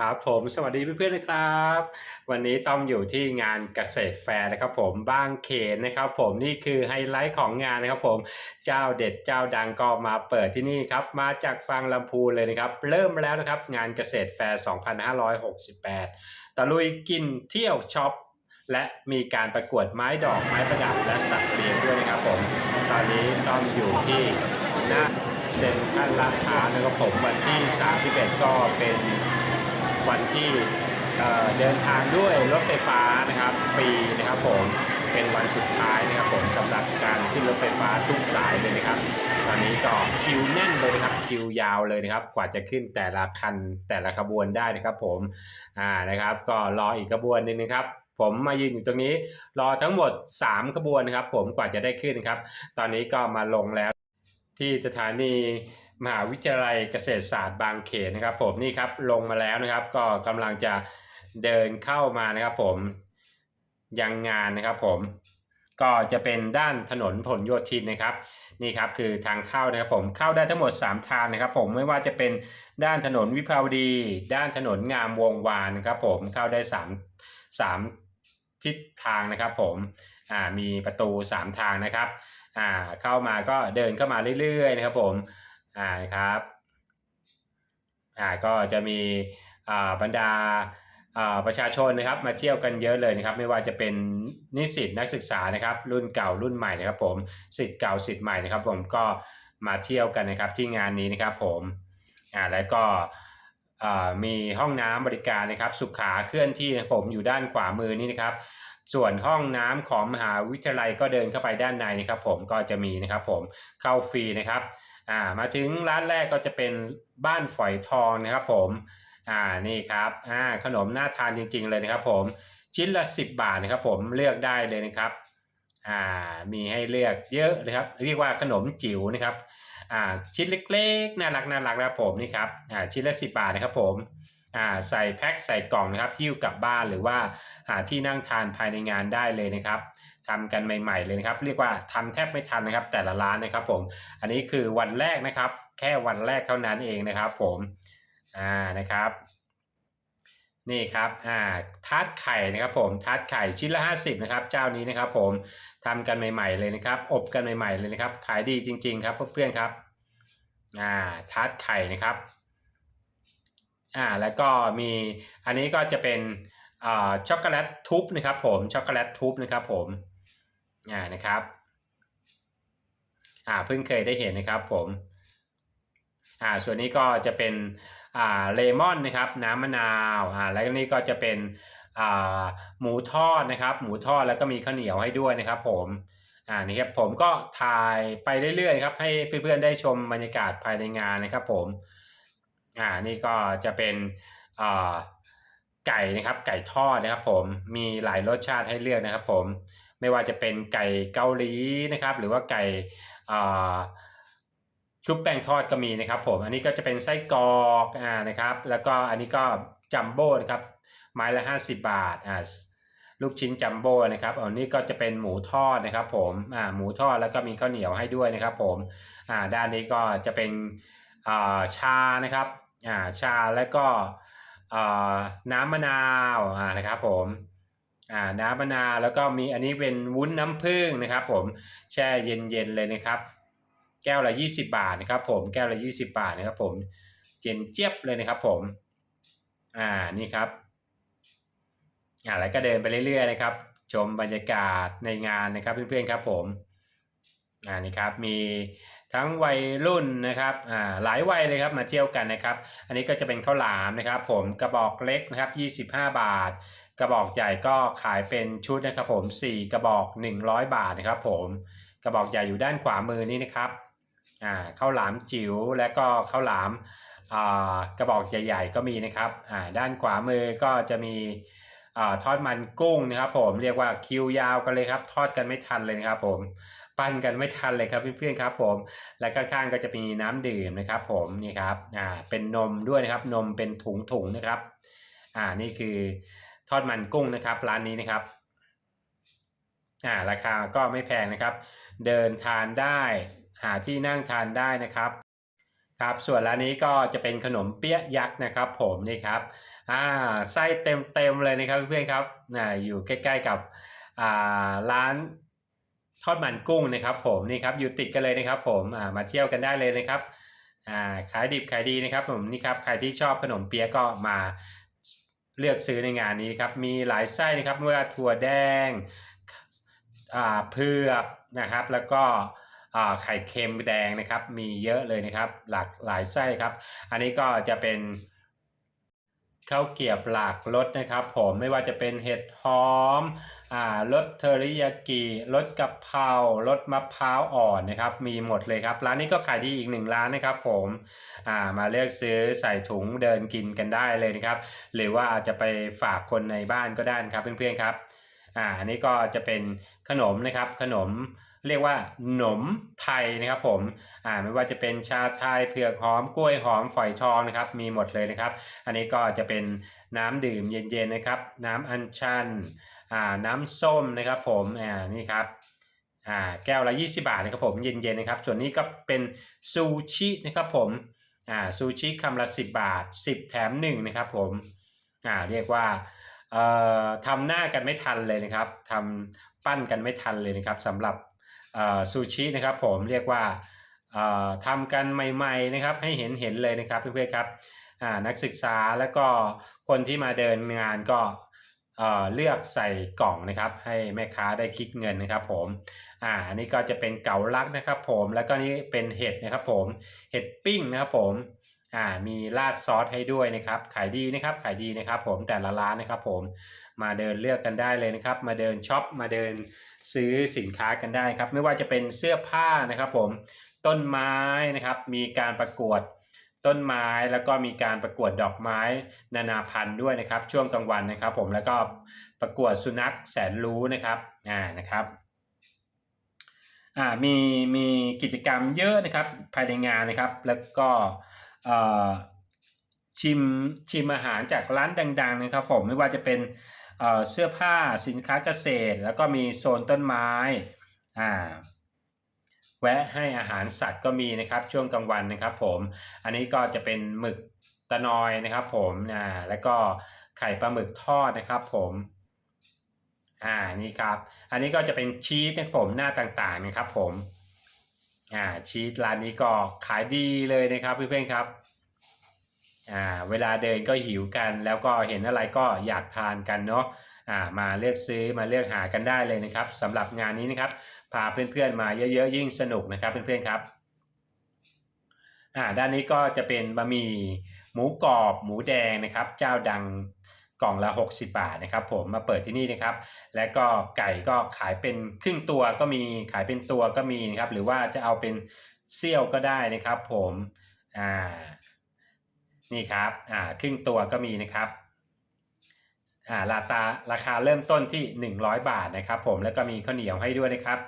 ครับผมสวัสดีเพื่อนๆนะครับ วันนี้ต้อมอยู่ที่งานเกษตรแฟร์นะครับผมบางเขนนะครับ ผมนี่คือไฮไลท์ของงานนะครับผมเจ้าเด็ดเจ้าดังก็มาเปิดที่นี่ครับมาจากบางลำพูเลยนะครับ เริ่มแล้วนะครับงานเกษตรแฟร์ 2568 ตะลุยกินเที่ยวช็อปและมีการประกวดไม้ดอกไม้ประดับและสัตว์เลี้ยงด้วยนะครับผมตอนนี้ต้อมอยู่ที่หน้าเซ็นทรัลลาดพร้าวนะครับผมวันที่ 31 ก็เป็น วันที่เดินทางด้วยรถไฟฟ้านะครับฟรีนะครับผมเป็นวันสุดท้ายนะครับผมสำหรับการขึ้นรถไฟฟ้าทุกสายเลยนะครับ ตอนนี้ก็คิวแน่นเลยนะครับคิวยาวเลยนะครับ กว่าจะขึ้นแต่ละคันแต่ละขบวนได้นะครับผมอ่านะครับ ก็รออีกขบวนหนึงนะครับผมมายืนอยู่ตรงนี้รอทั้งหมด 3 ขบวนนะครับ ผมกว่าจะได้ขึ้นนะครับ ตอนนี้ก็มาลงแล้วที่สถานี มหาวิทยาลัยเกษตรศาสตร์บางเขนนะครับ ผมนี่ครับลงมาแล้วนะครับ ก็กำลังจะเดินเข้ามานะครับ ผมยังงานนะครับ ผมก็จะเป็นด้านถนนผลโยธินนะครับนี่ครับคือทางเข้านะครับผมเข้าได้ทั้งหมด 3 ทางนะครับ ผมไม่ว่าจะเป็นด้านถนนวิภาวดี ด้านถนนงามวงวานนะครับ ผมเข้าได้ 3 3 ทิศทางนะครับ ผมอ่ามีประตู 3 ทางนะครับอ่าเข้ามาก็เดินเข้ามาเรื่อยๆนะครับ ผม อ่าครับอ่าก็จะมีอ่าบรรดาอ่าประชาชนนะครับมาเที่ยวกันเยอะเลยนะครับ ไม่ว่าจะเป็นนิสิตนักศึกษานะครับ รุ่นเก่ารุ่นใหม่นะครับ ผมสิทธิ์เก่าสิทธิ์ใหม่นะครับ ผมก็มาเที่ยวกันนะครับที่งานนี้นะครับ ผมอ่าแล้วก็อ่ามีห้องน้ำบริการนะครับสุขาเคลื่อนที่นะผมอยู่ด้านขวามือนี่นะครับ ส่วนห้องน้ำของมหาวิทยาลัยก็เดินเข้าไปด้านในนะครับ ผมก็จะมีนะครับ ผมเข้าฟรีนะครับ อ่ามาถึงร้านแรกก็จะเป็นบ้านฝอยทองนะครับผมอ่านี่ครับอ่าขนมน่าทานจริง ๆ เลยนะครับผมชิ้นละ 10 บาทนะครับผมเลือกได้เลยนะครับอ่ามีให้เลือกเยอะนะครับ เรียกว่าขนมจิ๋วนะครับอ่าชิ้นเล็กๆน่ารักน่ารักนะครับผมนี่ครับอ่าชิ้นละ 10 บาทนะครับผมอ่าใส่แพ็คใส่กล่องนะครับหิ้วกลับบ้านหรือว่าหาที่นั่งทานภายในงานได้เลยนะครับ ทำกันใหม่ ๆ เลยนะครับ เรียกว่าทำแทบไม่ทันนะครับ แต่ละร้านนะครับ ผม อันนี้คือวันแรกนะครับ แค่วันแรกเท่านั้นเองนะครับ ผมอ่านะครับ นี่ครับอ่าทาร์ตไข่นะครับ ผมทาร์ตไข่ชิ้นละ50นะครับ เจ้านี้นะครับ ผมทำกันใหม่ ๆ เลยนะครับ อบกันใหม่ ๆ เลยนะครับ ขายดีจริง ๆ ครับเพื่อนๆครับอ่าทาร์ตไข่นะครับอ่าแล้วก็มีอันนี้ก็จะเป็นอ่าช็อกโกแลตทุบนะครับผมช็อกโกแลตทุบนะครับผม อ่านะครับอ่าเพิ่งเคยได้เห็นนะครับผมอ่าส่วนนี้ก็จะเป็นอ่าเลมอนนะครับน้ำมะนาวอ่าแล้วนี่ก็จะเป็นอ่าหมูทอดนะครับ หมูทอดแล้วก็มีข้าวเหนียวให้ด้วยนะครับผมอ่านี่ครับผมก็ถ่ายไปเรื่อยๆครับให้เพื่อนๆได้ชมบรรยากาศภายในงานนะครับผมอ่านี่ก็จะเป็นอ่าไก่นะครับไก่ทอดนะครับผมมีหลายรสชาติให้เลือกนะครับผม ไม่ว่าจะเป็นไก่เกาหลีนะครับ หรือว่าไก่ชุบแป้งทอดก็มีนะครับผม อันนี้ก็จะเป็นไส้กรอกอ่านะครับ แล้วก็อันนี้ก็จัมโบ้นะครับไม้ละ 50 บาทอ่าลูกชิ้นจัมโบ้นะครับอันนี้ก็จะเป็นหมูทอดนะครับ ผมอ่าหมูทอดแล้วก็มีข้าวเหนียวให้ด้วยนะครับ ผมอ่าด้านนี้ก็จะเป็นอ่าชานะครับอ่าชาแล้วก็อ่าน้ำมะนาวอ่านะครับผม อ่าน้ำมะนาวแล้วก็มีอันนี้เป็นวุ้นน้ำผึ้งนะครับ ผมแช่เย็นๆเลยนะครับ แก้วละ20 บาทนะครับ ผมแก้วละ20 บาทนะครับ ผมเย็นเจี๊ยบเลยนะครับ ผมอ่านี่ครับอ่าแล้วก็เดินไปเรื่อยๆนะครับ ชมบรรยากาศในงานนะครับ เพื่อนๆครับผมอ่านี่ครับมีทั้งวัยรุ่นนะครับอ่าหลายวัยเลยครับมาเที่ยวกันนะครับ อันนี้ก็จะเป็นข้าวหลามนะครับ ผมกระบอกเล็กนะครับ 25 บาท กระบอกใหญ่ก็ขายเป็นชุดนะครับผม 4 กระบอก 100 บาทนะครับผม กระบอกใหญ่อยู่ด้านขวามือนี้นะครับอ่าข้าวหลามจิ๋วและก็ข้าวหลามอ่ากระบอกใหญ่ ๆ ก็มีนะครับอ่าด้านขวามือก็จะมีอ่าทอดมันกุ้งนะครับ ผมเรียกว่าคิวยาวกันเลยครับ ทอดกันไม่ทันเลยนะครับ ผมปั้นกันไม่ทันเลยครับเพื่อนๆครับ ผม และข้างๆก็จะมีน้ำดื่มนะครับ ผมนี่ครับอ่าเป็นนมด้วยนะครับ นมเป็นถุงๆนะครับอ่านี่คือ ทอดมันกุ้งนะครับ ร้านนี้นะครับอ่าราคาก็ไม่แพงนะครับ เดินทานได้หาที่นั่งทานได้นะครับครับส่วนร้านนี้ก็จะเป็นขนมเปี๊ยะยักษ์นะครับ ผมนี่ครับอ่าไส้เต็มเต็มเลยนะครับเพื่อนครับอ่าอยู่ใกล้ๆกับอ่าร้านทอดมันกุ้งนะครับ ผมนี่ครับอยู่ติดกันเลยนะครับ ผมอ่ามาเที่ยวกันได้เลยนะครับอ่าขายดิบขายดีนะครับ ผมนี่ครับใครที่ชอบขนมเปี๊ยะก็มา เลือกซื้อในงานนี้ครับมีหลายไส้นะครับไม่ว่าถั่วแดงอ่าเผือกนะครับ แล้วก็อ่าไข่เค็มแดงนะครับ มีเยอะเลยนะครับ หลากหลายไส้ครับ อันนี้ก็จะเป็น ข้าวเกียบหลากรสนะครับ ผมไม่ว่าจะเป็นเห็ดหอมอ่ารสเทอริยากิรสกะเพรารสมะพร้าวอ่อนนะครับ มีหมดเลยครับ ร้านนี้ก็ขายดีอีกหนึ่งร้านนะครับ ผมอ่ามาเลือกซื้อใส่ถุงเดินกินกันได้เลยนะครับ หรือว่าอาจจะไปฝากคนในบ้านก็ได้นะครับเพื่อนๆครับอ่าอันนี้ก็จะเป็นขนมนะครับขนม เรียกว่าหนมไทยนะครับผมอ่าไม่ว่าจะเป็นชาไทยเผือกหอมกล้วยหอมฝอยทองนะครับมีหมดเลยนะครับ อันนี้ก็จะเป็นน้ำดื่มเย็นๆนะครับ น้ำอัญชันอ่าน้ำส้มนะครับผมอ่านี่ครับอ่าแก้วละ 20 บาทนะครับผมเย็นๆนะครับ ส่วนนี้ก็เป็นซูชินะครับผมอ่าซูชิคำละ 10 บาท 10 แถม1นะครับผมอ่าเรียกว่าเอ่อทำหน้ากันไม่ทันเลยนะครับทำปั้นกันไม่ทันเลยนะครับสำหรับ ซูชินะครับผมเรียกว่าทำกันใหม่ๆนะครับให้เห็นเห็นเลยนะครับเพื่อนๆครับนักศึกษาแล้วก็คนที่มาเดินงานก็เลือกใส่กล่องนะครับให้แม่ค้าได้คิดเงินนะครับผมอ่าอันนี้ก็จะเป็นเก๋าลักนะครับผมแล้วก็นี่เป็นเห็ดนะครับผมเห็ดปิ้งนะครับผมอ่ามีราดซอสให้ด้วยนะครับขายดีนะครับขายดีนะครับผมแต่ละร้านนะครับผมมาเดินเลือกกันได้เลยนะครับ มาเดินช็อปมาเดิน ซื้อสินค้ากันได้ครับ ไม่ว่าจะเป็นเสื้อผ้านะครับผมต้นไม้นะครับ มีการประกวดต้นไม้แล้วก็มีการประกวดดอกไม้นานาพันธุ์ด้วยนะครับ ช่วงกลางวันนะครับ ผมแล้วก็ประกวดสุนัขแสนรู้นะครับอ่านะครับอ่ามีมีกิจกรรมเยอะนะครับภายในงานนะครับ แล้วก็เอ่อชิมชิมอาหารจากร้านดัง ๆ นะครับ ผมไม่ว่าจะเป็น เอ่อเสื้อผ้าสินค้าเกษตร แล้วก็มีโซนต้นไม้อ่าแวะให้อาหารสัตว์ก็มีนะครับช่วงกลางวันนะครับผมอันนี้ก็จะเป็นหมึกตะนอยนะครับผมอ่าแล้วก็ไข่ปลาหมึกทอดนะครับผมอ่านี่ครับ อันนี้ก็จะเป็นชีสนะครับผมหน้าต่างๆนะครับผมอ่าชีสร้านนี้ก็ขายดีเลยนะครับเพื่อนๆครับ อ่าเวลาเดินก็หิวกัน แล้วก็เห็นอะไรก็อยากทานกันเนาะอ่ามาเลือกซื้อมาเลือกหากันได้เลยนะครับสำหรับงานนี้นะครับพาเพื่อนๆมาเยอะๆยิ่งสนุกนะครับเพื่อนๆครับอ่าด้านนี้ก็จะเป็นบะหมี่หมูกรอบหมูแดงนะครับ เจ้าดังกล่องละ 60 บาทนะครับ ผมมาเปิดที่นี่นะครับ และก็ไก่ก็ขายเป็นครึ่งตัวก็มีขายเป็นตัวก็มีนะครับ หรือว่าจะเอาเป็นเซี่ยวก็ได้นะครับ ผมอ่า นี่ครับอ่าครึ่งตัวก็มีนะครับอ่าราคาราคาเริ่มต้นที่ 100 บาทนะครับ ผมแล้วก็มีข้าวเหนียวให้ด้วยนะครับ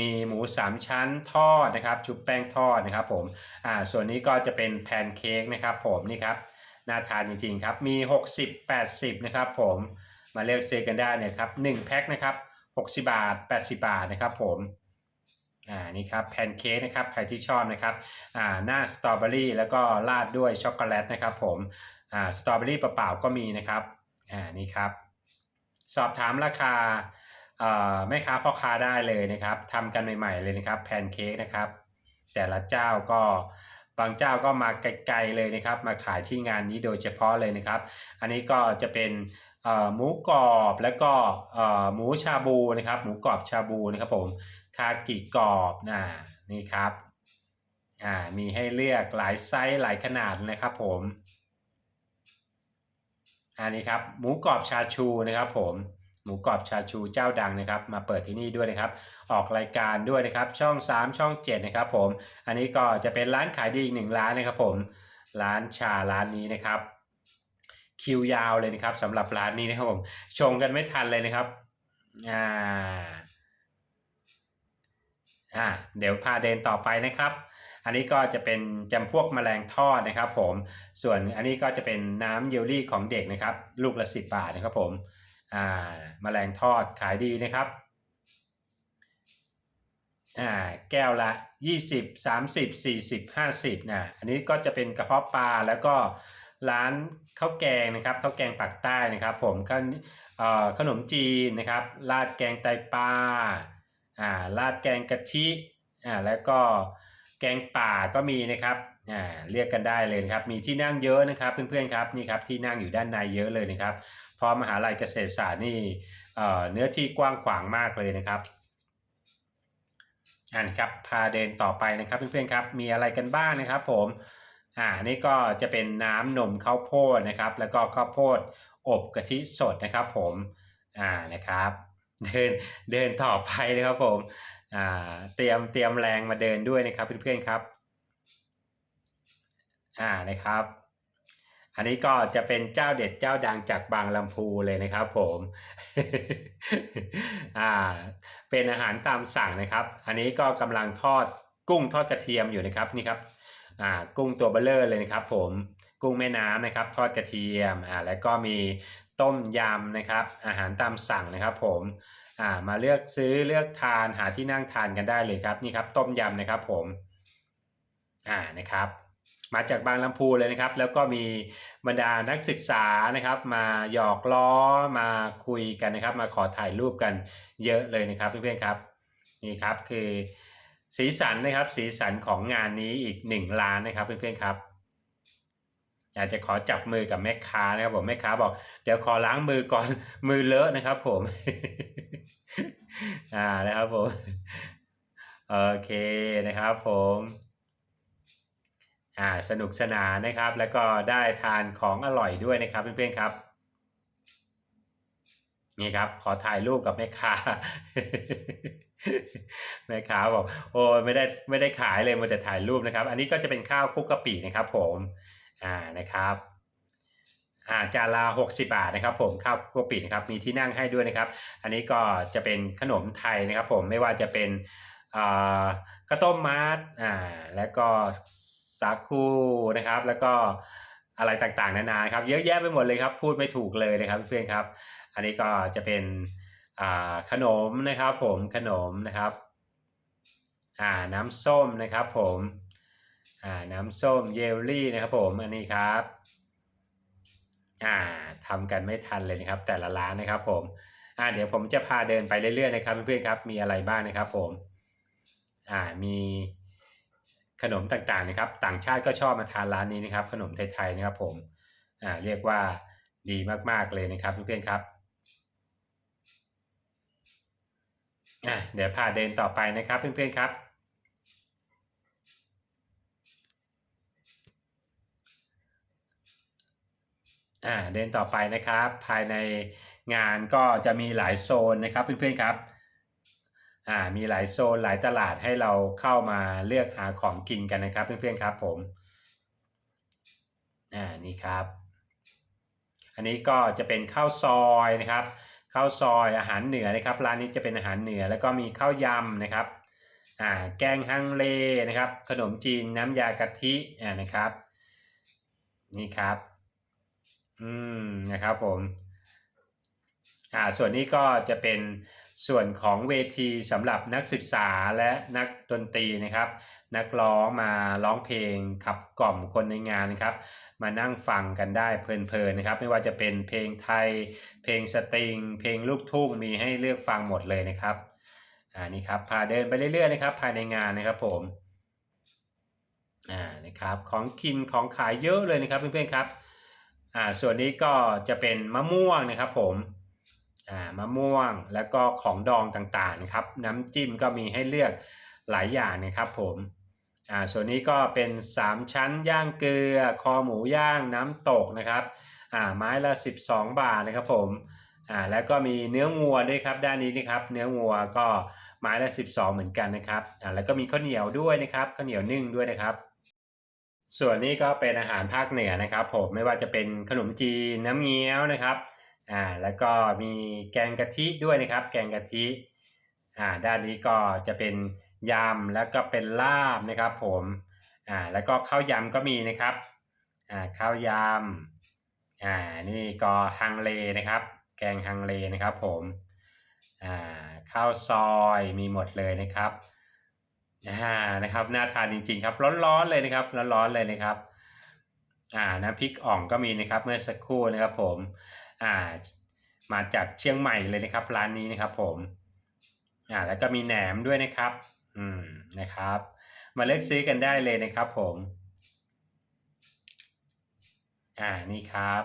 มีหมูสามชั้นทอดนะครับ ชุบแป้งทอดนะครับผมอ่าส่วนนี้ก็จะเป็นแพนเค้กนะครับผมนี่ครับน่าทานจริงๆครับมี 60 80 นะครับผมมาเลือกซื้อกันได้เนี่ยครับ1แพ็คนะครับ60 บาท 80 บาทนะครับผม อ่านี่ครับแพนเค้กนะครับใครที่ชอบนะครับอ่าหน้าสตรอเบอรี่แล้วก็ราดด้วยช็อกโกแลตนะครับผมอ่าสตรอเบอรี่เปล่าๆก็มีนะครับอ่านี่ครับ สอบถามราคาเอ่อแม่ค้าพ่อค้าได้เลยนะครับทำกันใหม่ๆเลยนะครับแพนเค้กนะครับ แต่ละเจ้าก็บางเจ้าก็มาไกลๆเลยนะครับ มาขายที่งานนี้โดยเฉพาะเลยนะครับ อันนี้ก็จะเป็นอ่อหมูกรอบแล้วก็อ่อหมูชาบูนะครับ หมูกรอบชาบูนะครับผม คากิกรอบนะนี่ครับอ่ามีให้เลือกหลายไซส์หลายขนาดนะครับผมอันนี้ครับหมูกรอบชาชูนะครับผมหมูกรอบชาชูเจ้าดังนะครับ มาเปิดที่นี่ด้วยนะครับ ออกรายการด้วยนะครับ ช่อง 3 ช่อง 7 นะครับผม อันนี้ก็จะเป็นร้านขายดีอีกหนึ่งร้านนะครับผม ร้านชาร้านนี้นะครับ คิวยาวเลยนะครับสำหรับร้านนี้นะครับผม ชงกันไม่ทันเลยนะครับ อ่า อ่าเดี๋ยวพาเดินต่อไปนะครับ อันนี้ก็จะเป็นจำพวกแมลงทอดนะครับ ผม ส่วนอันนี้ก็จะเป็นน้ำเยลลี่ของเด็กนะครับ ลูกละสิบบาทนะครับผมอ่าแมลงทอดขายดีนะครับอ่าแก้วละ 20 30 40 50นะอันนี้ก็จะเป็นกระเพาะปลาแล้วก็ร้านข้าวแกงนะครับข้าวแกงปักใต้นะครับ ผมก็เอ่อขนมจีนนะครับราดแกงไตปลา อ่าราดแกงกะทิอ่าแล้วก็แกงป่าก็มีนะครับอ่าเรียกกันได้เลยครับมีที่นั่งเยอะนะครับเพื่อนๆครับนี่ครับที่นั่งอยู่ด้านในเยอะเลยนะครับเพราะมหาลัยเกษตรศาสตร์นี่เอ่อเนื้อที่กว้างขวางมากเลยนะครับอ่านครับพาเดินต่อไปนะครับเพื่อนๆครับมีอะไรกันบ้างนะครับ ผมอ่านี่ก็จะเป็นน้ำนมข้าวโพดนะครับ แล้วก็ข้าวโพดอบกะทิสดนะครับ ผมอ่านะครับ เดินเดินต่อไปนะครับผมอ่าเตรียมเตรียมแรงมาเดินด้วยนะครับเพื่อนๆครับอ่านะครับ อันนี้ก็จะเป็นเจ้าเด็ดเจ้าดังจากบางลำพูเลยนะครับผมอ่าเป็นอาหารตามสั่งนะครับ อันนี้ก็กำลังทอดกุ้งทอดกระเทียมอยู่นะครับนี่ครับอ่ากุ้งตัวเบลเลอร์เลยนะครับผมกุ้งแม่น้ำนะครับ ทอดกระเทียมอ่าแล้วก็มี ต้มยำนะครับ อาหารตามสั่งนะครับ ผมอ่ามาเลือกซื้อเลือกทานหาที่นั่งทานกันได้เลยครับนี่ครับ ต้มยำนะครับ ผมอ่านะครับ มาจากบางลำพูเลยนะครับ แล้วก็มีบรรดานักศึกษานะครับ มาหยอกล้อมาคุยกันนะครับ มาขอถ่ายรูปกันเยอะเลยนะครับเพื่อนๆครับนี่ครับคือสีสันนะครับสีสันของงานนี้อีกหนึ่งล้านนะครับเพื่อนๆครับ อยากจะขอจับมือกับแม่ค้านะครับผมแม่ค้าบอก เดี๋ยวขอล้างมือก่อนมือเลอะนะครับ ผม อ่านะครับผมโอเคนะครับ ผมอ่าสนุกสนานนะครับ แล้วก็ได้ทานของอร่อยด้วยนะครับเพื่อนๆครับนี่ครับ ขอถ่ายรูปกับแม่ค้าแม่ค้าบอกโอ้ไม่ได้ไม่ได้ขายเลยมันจะถ่ายรูปนะครับ อันนี้ก็จะเป็นข้าวคุกกะปินะครับ ผม อ่านะครับอ่าจานละ60 บาทนะครับผมข้าวคลุกกะปินะครับมีที่นั่งให้ด้วยนะครับ อันนี้ก็จะเป็นขนมไทยนะครับ ผมไม่ว่าจะเป็นอ่าข้าวต้มมัดอ่าแล้วก็สาคูนะครับ แล้วก็อะไรต่างๆนานาครับเยอะแยะไปหมดเลยครับ พูดไม่ถูกเลยนะครับเพื่อนครับ อันนี้ก็จะเป็นอ่าขนมนะครับ ผมขนมนะครับอ่าน้ำส้มนะครับ ผม อ่าน้ำส้มเยลลี่นะครับผมอันนี้ครับอ่าทำกันไม่ทันเลยนะครับ แต่ละร้านนะครับผมอ่าเดี๋ยวผมจะพาเดินไปเรื่อยๆนะครับเพื่อนๆครับมีอะไรบ้างนะครับผมอ่ามีขนมต่างๆนะครับ ต่างชาติก็ชอบมาทานร้านนี้นะครับ ขนมไทยๆนะครับผมอ่าเรียกว่าดีมากๆเลยนะครับเพื่อนๆครับอะเดี๋ยวพาเดินต่อไปนะครับเพื่อนๆครับ อ่าเดินต่อไปนะครับ ภายในงานก็จะมีหลายโซนนะครับเพื่อนๆครับอ่ามีหลายโซนหลายตลาดให้เราเข้ามาเลือกหาของกินกันนะครับเพื่อนๆครับผมอ่านี่ครับ อันนี้ก็จะเป็นข้าวซอยนะครับข้าวซอยอาหารเหนือนะครับร้านนี้จะเป็นอาหารเหนือแล้วก็มีข้าวยำนะครับอ่าแกงฮังเลนะครับ ขนมจีนน้ำยากะทิอ่านะครับ นี่ครับ อืมนะครับผม อ่า ส่วนนี้ก็จะเป็นส่วนของเวทีสำหรับนักศึกษาและนักดนตรีนะครับ นักร้องมาร้องเพลงขับกล่อมคนในงานนะครับ มานั่งฟังกันได้เพลินๆนะครับ ไม่ว่าจะเป็นเพลงไทย เพลงสตริง เพลงลูกทุ่งมีให้เลือกฟังหมดเลยนะครับอ่านี่ครับพาเดินไปเรื่อยๆนะครับ ภายในงานนะครับผมอ่านะครับของกินของขายเยอะเลยนะครับเพื่อนๆครับ อ่าส่วนนี้ก็จะเป็นมะม่วงนะครับผมอ่ามะม่วงแล้วก็ของดองต่างๆนะครับ น้ำจิ้มก็มีให้เลือกหลายอย่างนะครับผมอ่าส่วนนี้ก็เป็น 3 ชั้นย่างเกลือ คอหมูย่างน้ำตกนะครับอ่าไม้ละ 12 บาทนะครับผมอ่าแล้วก็มีเนื้องัวด้วยครับด้านนี้นะครับ เนื้องัวก็ไม้ละ 12 เหมือนกันนะครับอ่าแล้วก็มีข้าวเหนียวด้วยนะครับข้าวเหนียวนึ่งด้วยนะครับ ส่วนนี้ก็เป็นอาหารภาคเหนือนะครับผมไม่ว่าจะเป็นขนมจีนน้ำเงี้ยวนะครับอ่าแล้วก็มีแกงกะทิด้วยนะครับ แกงกะทิอ่าด้านนี้ก็จะเป็นยำแล้วก็เป็นลาบนะครับ ผมอ่าแล้วก็ข้าวยำก็มีนะครับอ่าข้าวยำอ่านี่ก็ฮังเลนะครับ แกงฮังเลนะครับ ผมอ่าข้าวซอยมีหมดเลยนะครับ อ่านะครับน่าทานจริงๆครับร้อนๆเลยนะครับร้อนๆเลยนะครับอ่าน้ำพริกอ่องก็มีนะครับเมื่อสักครู่นะครับผมอ่ามาจากเชียงใหม่เลยนะครับร้านนี้นะครับผมอ่าแล้วก็มีแหนมด้วยนะครับอืมนะครับ มาเลือกซื้อกันได้เลยนะครับผมอ่านี่ครับ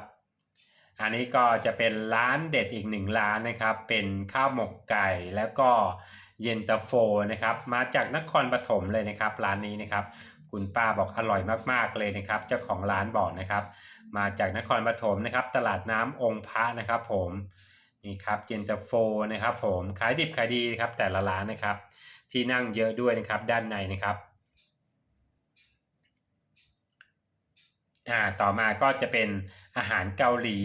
อันนี้ก็จะเป็นร้านเด็ดอีกหนึ่งร้านนะครับ เป็นข้าวหมกไก่แล้วก็ เย็นตาโฟนะครับ มาจากนครปฐมเลยนะครับ ร้านนี้นะครับ คุณป้าบอกอร่อยมากๆเลยนะครับ เจ้าของร้านบอกนะครับ มาจากนครปฐมนะครับ ตลาดน้ำองค์พระนะครับผมนี่ครับเย็นตาโฟนะครับ ผมขายดิบขายดีครับ แต่ละร้านนะครับ ที่นั่งเยอะด้วยนะครับ ด้านในนะครับอ่าต่อมาก็จะเป็นอาหารเกาหลี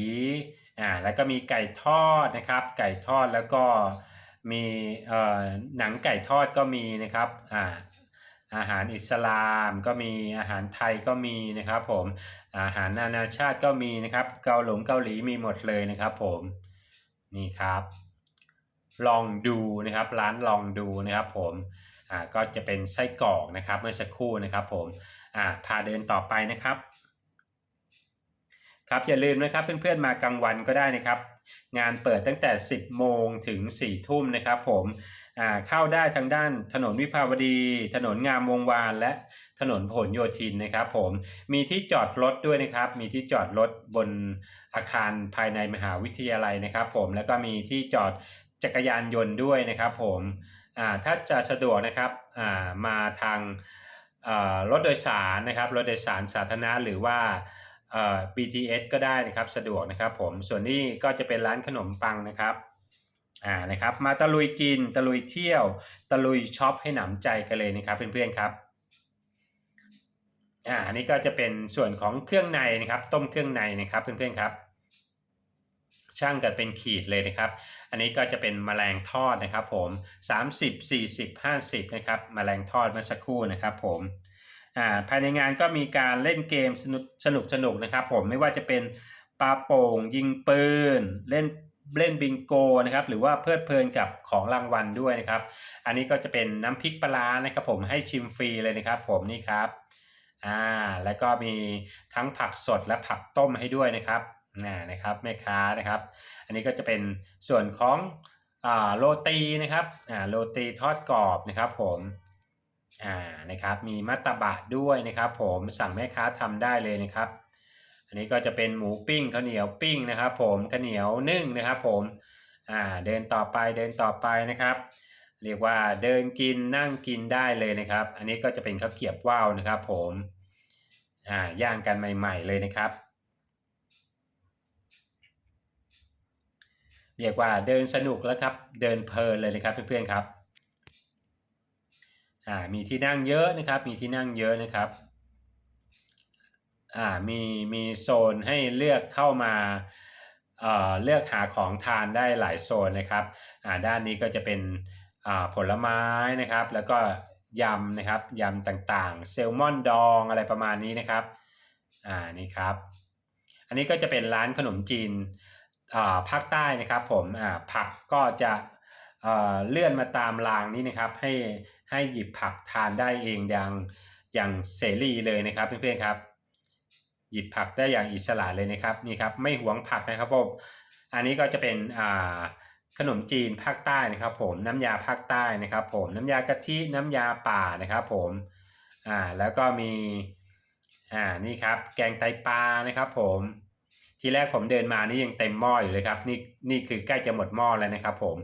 อ่าแล้วก็มีไก่ทอดนะครับ ไก่ทอดแล้วก็ มีเอ่อหนังไก่ทอดก็มีนะครับอ่าอาหารอิสลามก็มีอาหารไทยก็มีนะครับผมอาหารนานาชาติก็มีนะครับ เกาหลงเกาหลีมีหมดเลยนะครับผมนี่ครับ ลองดูนะครับร้านลองดูนะครับผมอ่าก็จะเป็นไส้กรอกนะครับเมื่อสักครู่นะครับผมอ่าพาเดินต่อไปนะครับ ครับอย่าลืมนะครับเพื่อนๆมากลางวันก็ได้นะครับ งานเปิดตั้งแต่ 10 โมงถึง 4 ทุ่มนะครับผมอ่าเข้าได้ทางด้านถนนวิภาวดี ถนนงามวงวานและถนนผลโยธินนะครับผมมีที่จอดรถด้วยนะครับ มีที่จอดรถบนอาคารภายในมหาวิทยาลัยนะครับผมแล้วก็มีที่จอดจักรยานยนต์ด้วยนะครับผมอ่าถ้าจะสะดวกนะครับอ่ามาทางอ่ารถโดยสารนะครับรถโดยสารสาธารณะหรือว่า BTS ก็ได้นะครับสะดวกนะครับผมส่วนนี้ก็จะเป็นร้านขนมปังนะครับอ่านะครับมาตะลุยกินตะลุยเที่ยว ตะลุยช็อปให้หนำใจกันเลยนะครับเพื่อนๆครับอ่าอันนี้ก็จะเป็นส่วนของเครื่องในนะครับ ต้มเครื่องในนะครับเพื่อนๆครับช่างกันเป็นขีดเลยนะครับ อันนี้ก็จะเป็นแมลงทอดนะครับผม 30 40 50 นะครับแมลงทอดเมื่อสักครู่นะครับผม อ่าภายในงานก็มีการเล่นเกมสนุกสนุกสนุกนะครับผมไม่ว่าจะเป็นปาโป่งยิงปืนเล่นเล่นบิงโกนะครับหรือว่าเพลิดเพลินกับของรางวัลด้วยนะครับ อันนี้ก็จะเป็นน้ำพริกปลานะครับผมให้ชิมฟรีเลยนะครับ ผมนี่ครับอ่าแล้วก็มีทั้งผักสดและผักต้มให้ด้วยนะครับอ่านะครับแม่ค้านะครับ อันนี้ก็จะเป็นส่วนของอ่าโรตีนะครับอ่าโรตีทอดกรอบนะครับผม อ่านะครับมีมัตตบะด้วยนะครับ ผมสั่งแม่ค้าทำได้เลยนะครับ อันนี้ก็จะเป็นหมูปิ้งข้าวเหนียวปิ้งนะครับ ผมข้าวเหนียวนึ่งนะครับ ผมอ่าเดินต่อไปเดินต่อไปนะครับ เรียกว่าเดินกินนั่งกินได้เลยนะครับ อันนี้ก็จะเป็นข้าวเกียบว่าวนะครับ ผมอ่าย่างกันใหม่ ๆ เลยนะครับ เรียกว่าเดินสนุกแล้วครับ เดินเพลินเลยนะครับเพื่อนๆครับ อ่ามีที่นั่งเยอะนะครับ มีที่นั่งเยอะนะครับอ่ามีมีโซนให้เลือกเข้ามาเอ่อเลือกหาของทานได้หลายโซนนะครับอ่าด้านนี้ก็จะเป็นอ่าผลไม้นะครับ แล้วก็ยำนะครับยำต่างๆเซลมอนดองอะไรประมาณนี้นะครับอ่านี่ครับ อันนี้ก็จะเป็นร้านขนมจีนอ่าภาคใต้นะครับผมอ่าผักก็จะ เลื่อนมาตามรางนี้นะครับ ให้ให้หยิบผักทานได้เองอย่างอย่างเสรีเลยนะครับเพื่อนๆครับ หยิบผักได้อย่างอิสระเลยนะครับนี่ครับไม่หวงผักนะครับผมอันนี้ก็จะเป็นอ่าขนมจีนภาคใต้นะครับ ผมน้ำยาภาคใต้นะครับ ผมน้ำยากะทิน้ำยาป่านะครับ ผมอ่าแล้วก็มีอ่านี่ครับ แกงไตปลานะครับ ผม ทีแรกผมเดินมานี่ยังเต็มหม้ออยู่เลยครับ นี่นี่คือใกล้จะหมดหม้อแล้วนะครับ ผม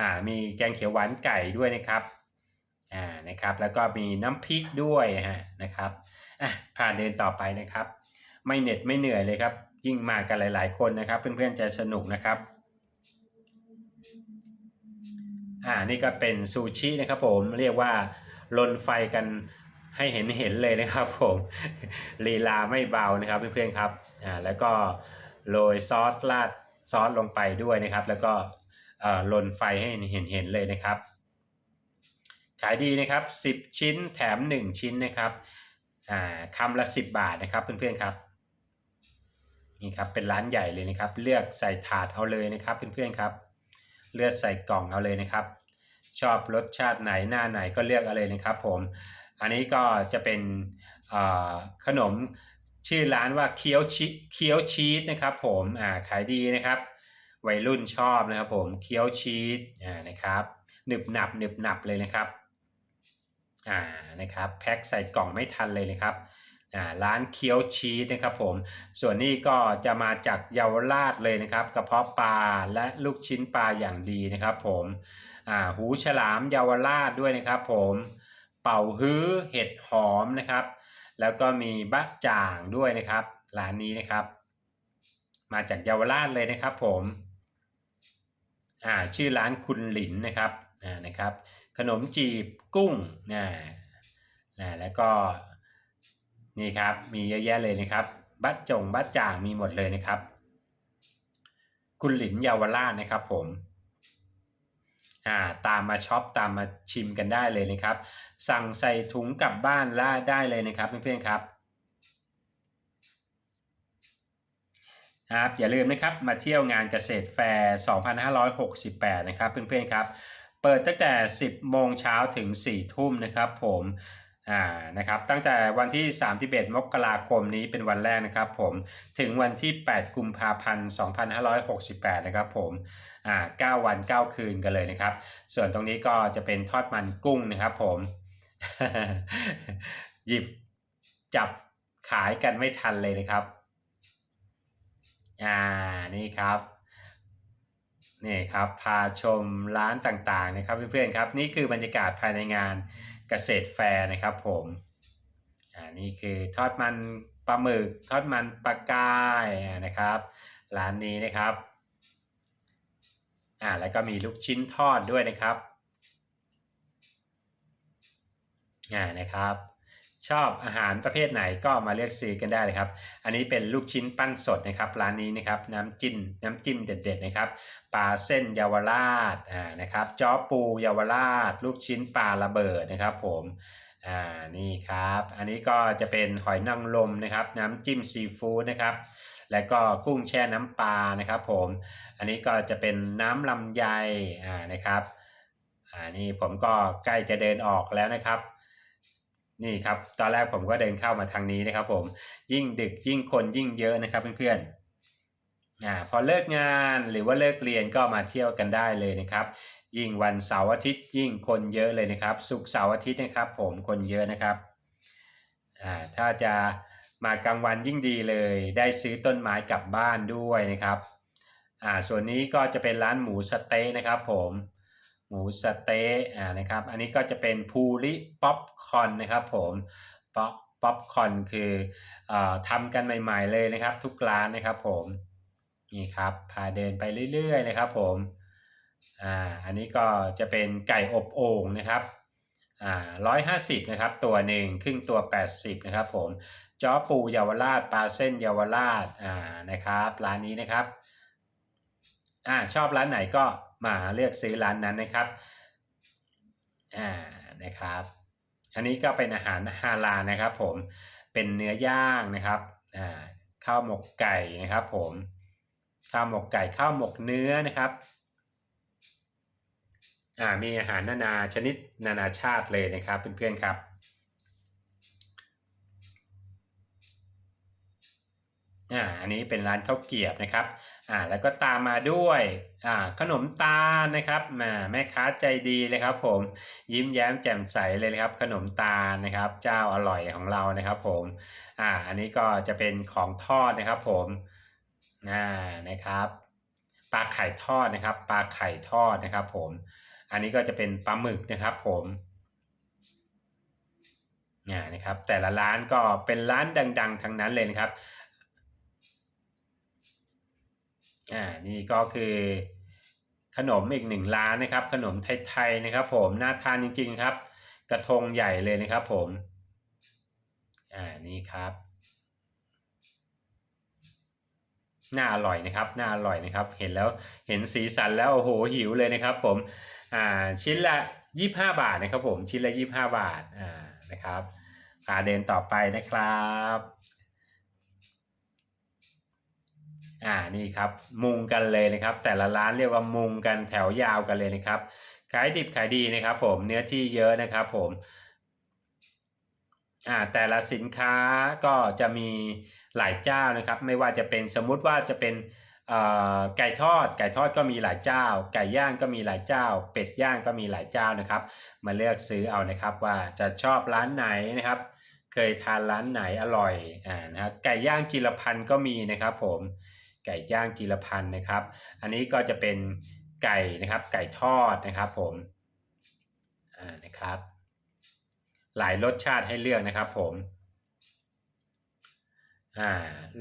อ่ามีแกงเขียวหวานไก่ด้วยนะครับอ่านะครับ แล้วก็มีน้ำพริกด้วยฮะนะครับอะผ่านเดินต่อไปนะครับ ไม่เหน็ดไม่เหนื่อยเลยครับ ยิ่งมากันหลาย ๆ คนนะครับ เพื่อนๆจะสนุกนะครับอ่านี่ก็เป็นซูชินะครับ ผมเรียกว่าลนไฟกันให้เห็นเห็นเลยนะครับผมลีลาไม่เบานะครับเพื่อนๆครับอ่าแล้วก็ โรยซอสราดซอสลงไปด้วยนะครับ แล้วก็ลนไฟให้เห็นเห็นเลยนะครับ ขายดีนะครับ 10 ชิ้นแถม 1 ชิ้นนะครับอ่าคำละ 10 บาทนะครับเพื่อนๆครับนี่ครับเป็นร้านใหญ่เลยนะครับ เลือกใส่ถาดเอาเลยนะครับ เพื่อนๆครับ เลือกใส่กล่องเอาเลยนะครับ ชอบรสชาติไหนหน้าไหนก็เลือกเอาเลยนะครับ ผม อันนี้ก็จะเป็นขนม ชื่อร้านว่าเคี้ยวชีเคี้ยวชีสนะครับ ผมอ่าขายดีนะครับ วัยรุ่นชอบนะครับ ผมเคี้ยวชีสอ่านะครับหนึบหนับหนึบหนับเลยนะครับอ่านะครับแพ็คใส่กล่องไม่ทันเลยนะครับอ่าร้านเคี้ยวชีสนะครับ ผมส่วนนี้ก็จะมาจากเยาวราชเลยนะครับกระเพาะปลาและลูกชิ้นปลาอย่างดีนะครับ ผมอ่าหูฉลามเยาวราชด้วยนะครับ ผมเป่าฮื้อเห็ดหอมนะครับ แล้วก็มีบะจ่างด้วยนะครับร้านนี้นะครับ มาจากเยาวราชเลยนะครับผมอ่าชื่อร้านคุณหลินนะครับอ่านะครับ ขนมจีบกุ้งนะนะแล้วก็นี่ครับมีเยอะแยะเลยนะครับบะจงบะจ่างมีหมดเลยนะครับ คุณหลินเยาวราชนะครับผม อ่าตามมาช็อปตามมาชิมกันได้เลยนะครับ สั่งใส่ถุงกลับบ้านล่าได้เลยนะครับเพื่อนๆครับครับอย่าลืมนะครับมาเที่ยวงานเกษตรแฟร์ 2568 นะครับเพื่อนๆครับ เปิดตั้งแต่ 10 โมงเช้าถึง 4 ทุ่มนะครับผม อ่านะครับตั้งแต่วันที่ 31 มกราคมนี้เป็นวันแรกนะครับผมถึงวันที่ 8 กุมภาพันธ์ 2568 นะครับผมอ่า9วัน 9 คืนกันเลยนะครับ ส่วนตรงนี้ก็จะเป็นทอดมันกุ้งนะครับผมหยิบจับขายกันไม่ทันเลยนะครับอ่านี่ครับนี่ครับพาชมร้านต่างๆนะครับเพื่อนๆครับ นี่คือบรรยากาศภายในงาน เกษตรแฟร์นะครับผมอ่านี่คือทอดมันปลาหมึกทอดมันปลากายอ่นะครับ ร้านนี้นะครับอ่าแล้วก็มีลูกชิ้นทอดด้วยนะครับอ่านะครับ ชอบอาหารประเภทไหนก็มาเลือกซื้อกันได้เลยครับ อันนี้เป็นลูกชิ้นปั้นสดนะครับ ร้านนี้นะครับน้ำจิ้มน้ำจิ้มเด็ดๆนะครับปลาเส้นเยาวราชอ่านะครับจ้อปูเยาวราช ลูกชิ้นปลาระเบิดนะครับ ผมอ่านี่ครับ อันนี้ก็จะเป็นหอยนางรมนะครับ น้ำจิ้มซีฟู้ดนะครับแล้วก็กุ้งแช่น้ำปลานะครับ ผม อันนี้ก็จะเป็นน้ำลำไยอ่านะครับอ่านี่ผมก็ใกล้จะเดินออกแล้วนะครับ นี่ครับตอนแรกผมก็เดินเข้ามาทางนี้นะครับผมยิ่งดึกยิ่งคนยิ่งเยอะนะครับเพื่อนๆอ่าพอเลิกงานหรือว่าเลิกเรียนก็มาเที่ยวกันได้เลยนะครับยิ่งวันเสาร์อาทิตย์ยิ่งคนเยอะเลยนะครับศุกร์เสาร์อาทิตย์นะครับผมคนเยอะนะครับอ่าถ้าจะมากลางวันยิ่งดีเลย ได้ซื้อต้นไม้กลับบ้านด้วยนะครับอ่าส่วนนี้ก็จะเป็นร้านหมูสเต๊ะนะครับผม หมูสเต๊ะอ่านะครับ อันนี้ก็จะเป็นภูริป๊อปคอนนะครับผมป๊อปป๊อปคอนคืออทำกันใหม่ๆเลยนะครับ ทุกร้านนะครับผมนี่ครับพาเดินไปเรื่อยๆนะครับผมอ่าอันนี้ก็จะเป็นไก่อบโอ่งนะครับอ่าร้อยห้าสิบนะครับ ตัวหนึ่งครึ่งตัว80นะครับผมจ้อปูเยาวราชปลาเส้นเยาวราชอ่านะครับ ร้านนี้นะครับอ่าชอบร้านไหนก็ มาเลือกซื้อร้านนั้นนะครับอ่านะครับ อันนี้ก็เป็นอาหารฮาลาลนะครับ ผมเป็นเนื้อย่างนะครับอ่าข้าวหมกไก่นะครับ ผมข้าวหมกไก่ข้าวหมกเนื้อนะครับอ่ามีอาหารนานาชนิดนานาชาติเลยนะครับเพื่อนๆครับ อ่าอันนี้เป็นร้านข้าวเกียบนะครับอ่าแล้วก็ตามมาด้วยอ่าขนมตาลนะครับมาแม่ค้าใจดีเลยครับผมยิ้มแย้มแจ่มใสเลยนะครับ ขนมตาลนะครับ เจ้าอร่อยของเรานะครับผมอ่าอันนี้ก็จะเป็นของทอดนะครับผมอ่านะครับปลาไข่ทอดนะครับปลาไข่ทอดนะครับผมอันนี้ก็จะเป็นปลาหมึกนะครับผมอ่านะครับแต่ละร้านก็เป็นร้านดัง ๆทั้งนั้นเลยนะครับ อ่านี่ก็คือขนมอีกหนึ่งร้านนะครับ ขนมไทยๆนะครับ ผมน่าทานจริงๆครับ กระทงใหญ่เลยนะครับ ผมอ่านี่ครับน่าอร่อยนะครับน่าอร่อยนะครับ เห็นแล้วเห็นสีสันแล้วโอ้โหหิวเลยนะครับ ผมอ่าชิ้นละยี่ห้าบาทนะครับ ผมชิ้นละยี่ห้าบาทอ่านะครับพาเดินต่อไปนะครับ อ่านี่ครับมุงกันเลยนะครับ แต่ละร้านเรียกว่ามุงกันแถวยาวกันเลยนะครับขายดิบขายดีนะครับผมเนื้อที่เยอะนะครับผมอ่าแต่ละสินค้าก็จะมีหลายเจ้านะครับ ไม่ว่าจะเป็นสมมุติว่าจะเป็นไก่ทอด ไก่ทอดก็มีหลายเจ้า ไก่ย่างก็มีหลายเจ้า เป็ดย่างก็มีหลายเจ้านะครับ มาเลือกซื้อเอานะครับว่าจะชอบร้านไหนนะครับ เคยทานร้านไหนอร่อยอ่านะครับไก่ย่างจิรพันธ์ก็มีนะครับผม ไก่ย่างจิรพันธ์นะครับ อันนี้ก็จะเป็นไก่นะครับ ไก่ทอดนะครับผมอ่านะครับ หลายรสชาติให้เลือกนะครับผมอ่า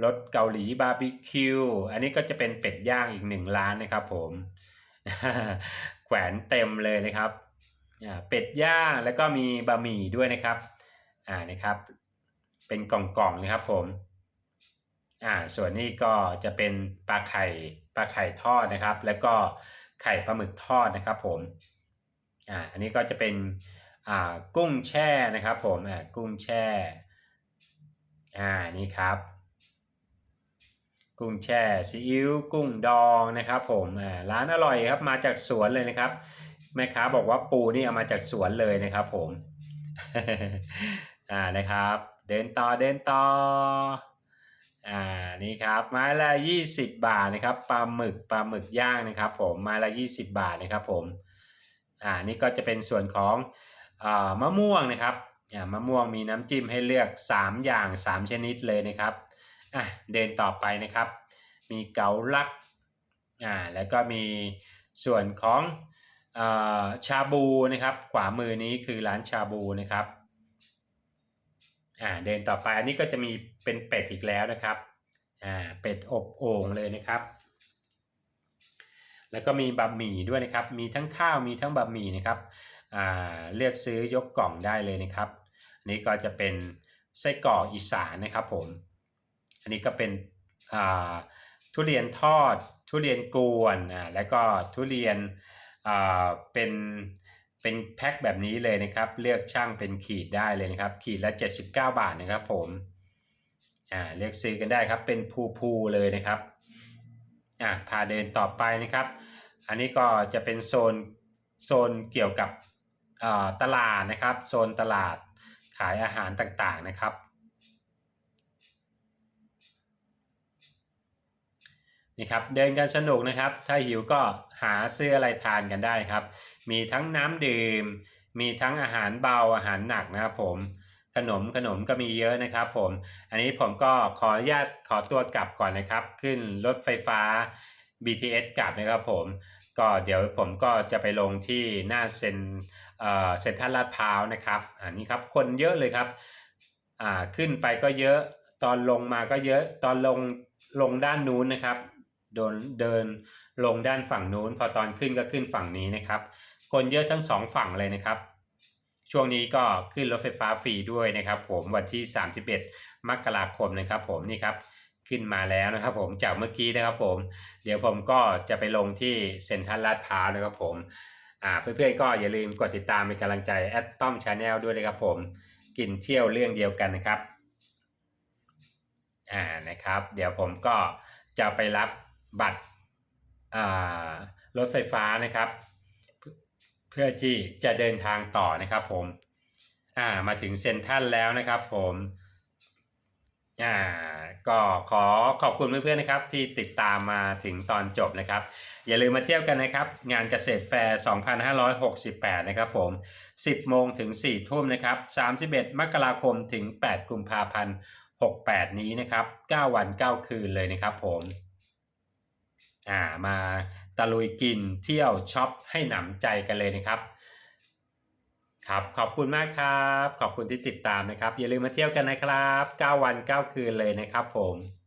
รสเกาหลีบาร์บีคิวอันนี้ก็จะเป็นเป็ดย่างอีกหนึ่งร้านนะครับ ผมแขวนเต็มเลยนะครับอ่าเป็ดย่างแล้วก็มีบะหมี่ด้วยนะครับอ่านะครับ เป็นกล่องๆนะครับผม อ่าส่วนนี้ก็จะเป็นปลาไข่ปลาไข่ทอดนะครับ แล้วก็ไข่ปลาหมึกทอดนะครับผมอ่าอันนี้ก็จะเป็นอ่ากุ้งแช่นะครับผมอ่ากุ้งแช่อ่านี่ครับ กุ้งแช่ซีอิ๊วกุ้งดองนะครับผมอ่าร้านอร่อยครับมาจากสวนเลยนะครับแม่ค้าบอกว่าปูนี่เอามาจากสวนเลยนะครับผมอ่านะครับ เดินต่อเดินต่อ อ่านี่ครับไม้ละ20บาทนะครับปลาหมึกปลาหมึกย่างนะครับ ผมไม้ละ20บาทนะครับผมอ่านี่ก็จะเป็นส่วนของอ่ามะม่วงนะครับอ่ามะม่วงมีน้ำจิ้มให้เลือก 3 อย่าง 3 ชนิดเลยนะครับอะเดินต่อไปนะครับ มีเกาลักอ่าแล้วก็มีส่วนของอ่าชาบูนะครับ ขวามือนี้คือร้านชาบูนะครับ อ่าเดินต่อไปอันนี้ก็จะมีเป็นเป็ดอีกแล้วนะครับอ่าเป็ดอบโอ่งเลยนะครับ แล้วก็มีบะหมี่ด้วยนะครับ มีทั้งข้าวมีทั้งบะหมี่นะครับอ่าเลือกซื้อยกกล่องได้เลยนะครับอันนี้ก็จะเป็นไส้กรอกอีสานนะครับผม อันนี้ก็เป็นอ่าทุเรียนทอด ทุเรียนกวนอ่าแล้วก็ทุเรียนอ่าเป็น เป็นแพ็คแบบนี้เลยนะครับ เลือกช่างเป็นขีดได้เลยนะครับ ขีดละ 79 บาทนะครับ ผมอ่าเลือกซื้อกันได้ครับ เป็นภูภูเลยนะครับอ่าพาเดินต่อไปนะครับ อันนี้ก็จะเป็นโซนโซนเกี่ยวกับอ่าตลาดนะครับ โซนตลาดขายอาหารต่างๆนะครับ นี่ครับเดินกันสนุกนะครับ ถ้าหิวก็หาซื้ออะไรทานกันได้ครับ มีทั้งน้ำดื่ม มีทั้งอาหารเบาอาหารหนักนะครับผมขนมขนมก็มีเยอะนะครับผม อันนี้ผมก็ขออนุญาตขอตัวกลับก่อนนะครับ ขึ้นรถไฟฟ้า BTS กลับนะครับผม ก็เดี๋ยวผมก็จะไปลงที่หน้าเซ็นเอ่อเซ็นทรัลลาดพร้าวนะครับ อันนี้ครับคนเยอะเลยครับ อ่าขึ้นไปก็เยอะ ตอนลงมาก็เยอะ ตอนลงลงด้านนู้นนะครับ โดนเดินลงด้านฝั่งนู้น พอตอนขึ้นก็ขึ้นฝั่งนี้นะครับ คนเยอะทั้งสองฝั่งเลยนะครับ ช่วงนี้ก็ขึ้นรถไฟฟ้าฟรีด้วยนะครับ ผมวันที่ 31 มกราคมนะครับ ผมนี่ครับขึ้นมาแล้วนะครับ ผมจากเมื่อกี้นะครับผม เดี๋ยวผมก็จะไปลงที่เซ็นทรัลลาดพร้าวนะครับผมอ่าเพื่อนๆก็อย่าลืมกดติดตามเป็นกำลังใจแอดต้อมชาแนลด้วยนะครับผมกินเที่ยวเรื่องเดียวกันนะครับอ่านะครับ เดี๋ยวผมก็จะไปรับ บัตรรถไฟฟ้านะครับ เพื่อที่จะเดินทางต่อนะครับผมมาถึงเซ็นทรัลแล้วนะครับผมอ่ก็ขอขอบคุณเพื่อนๆนะครับที่ติดตามมาถึงตอนจบนะครับ อย่าลืมมาเที่ยวกันนะครับ งานเกษตรแฟร์ 2568 นะครับผม 10 โมงถึง 4 ทุ่มนะครับ 31 มกราคมถึง 8 กุมภาพันธ์ 68 นี้นะครับ 9 วัน 9 คืนเลยนะครับผม อ่ามาตะลุยกินเที่ยวช็อปให้หนำใจกันเลยนะครับ ครับขอบคุณมากครับ ขอบคุณที่ติดตามนะครับ อย่าลืมมาเที่ยวกันนะครับ 9 วัน 9 คืนเลยนะครับผม